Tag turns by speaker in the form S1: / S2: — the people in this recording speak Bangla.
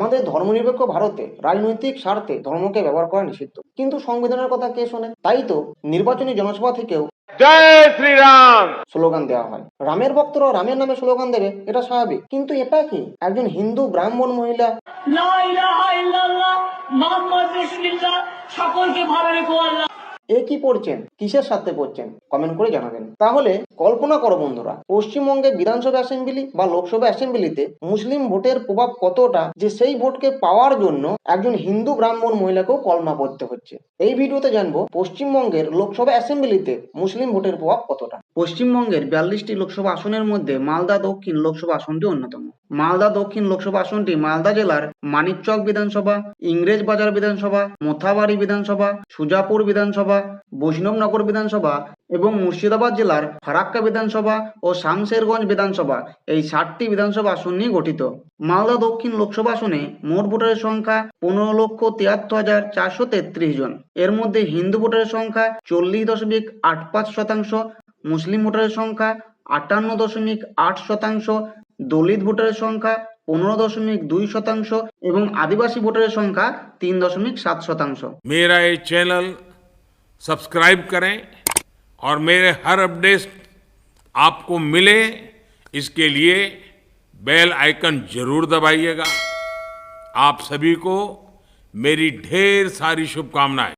S1: আমাদের ধর্মনিরপেক্ষ ভারতে রাজনৈতিক স্বার্থে ধর্মকে ব্যবহার করা নিষিদ্ধ। কিন্তু সংবিধানের কথা কে শোনে? তাই তো নির্বাচনী জনসভা থেকেও
S2: জয় শ্রীরাম!
S1: স্লোগান দেওয়া হয়। রামের ভক্তরা রামের নামে স্লোগান দেবে এটা স্বাভাবিক। কিন্তু এটা কি? একজন হিন্দু ব্রাহ্মণ মহিলা?
S3: সকলকে ভালো রেখো আল্লাহ।
S1: এ কি পড়ছেন? কিসের সাথে পড়ছেন? কমেন্ট করে জানাবেন। তাহলে কল্পনা করো বন্ধুরা, পশ্চিমবঙ্গে বিধানসভা অ্যাসেম্বলি বা লোকসভা অ্যাসেম্বলিতে মুসলিম ভোটের প্রভাব কতটা যে সেই ভোটকে পাওয়ার জন্য একজন হিন্দু ব্রাহ্মণ মহিলাকেও কলমা পড়তে হচ্ছে? এই ভিডিওতে জানব পশ্চিমবঙ্গের লোকসভা অ্যাসেম্বলিতে মুসলিম ভোটের প্রভাব কতটা? পশ্চিমবঙ্গের বিয়াল্লিশটি লোকসভা আসনের মধ্যে মালদা দক্ষিণ লোকসভা আসনটি অন্যতম। মালদা দক্ষিণ লোকসভা আসনটি মালদা জেলার মানিকচক বিধানসভা, ইংরেজ বাজার বিধানসভা, মোথাবাড়ি বিধানসভা, সুজাপুর বিধানসভা, বৈষ্ণবনগর বিধানসভা এবং মুর্শিদাবাদ জেলার ফারাক্কা বিধানসভা ও শামশেরগঞ্জ বিধানসভা এই ষাটটি বিধানসভা আসন নিয়ে গঠিত। মালদা দক্ষিণ লোকসভা আসনে মোট ভোটারের সংখ্যা পনেরো লক্ষ তিয়াত্তর হাজার চারশো তেত্রিশ জন। এর মধ্যে হিন্দু ভোটারের সংখ্যা চল্লিশ দশমিক আট পাঁচ শতাংশ, মুসলিম ভোটারের সংখ্যা আটান্ন দশমিক আট শতাংশ দলিত ভোটারের সংখ্যা পনেরো দশমিক দুই শতাংশ এবং আদিবাসী ভোটারের সংখ্যা তিন দশমিক সাত শতাংশ
S2: मेरा ये चैनल सब्सक्राइब करें और मेरे हर अपडेट आपको मिले इसके लिए बेल आइकन जरूर दबाइएगा आप सभी को मेरी ढेर सारी शुभकामनाएं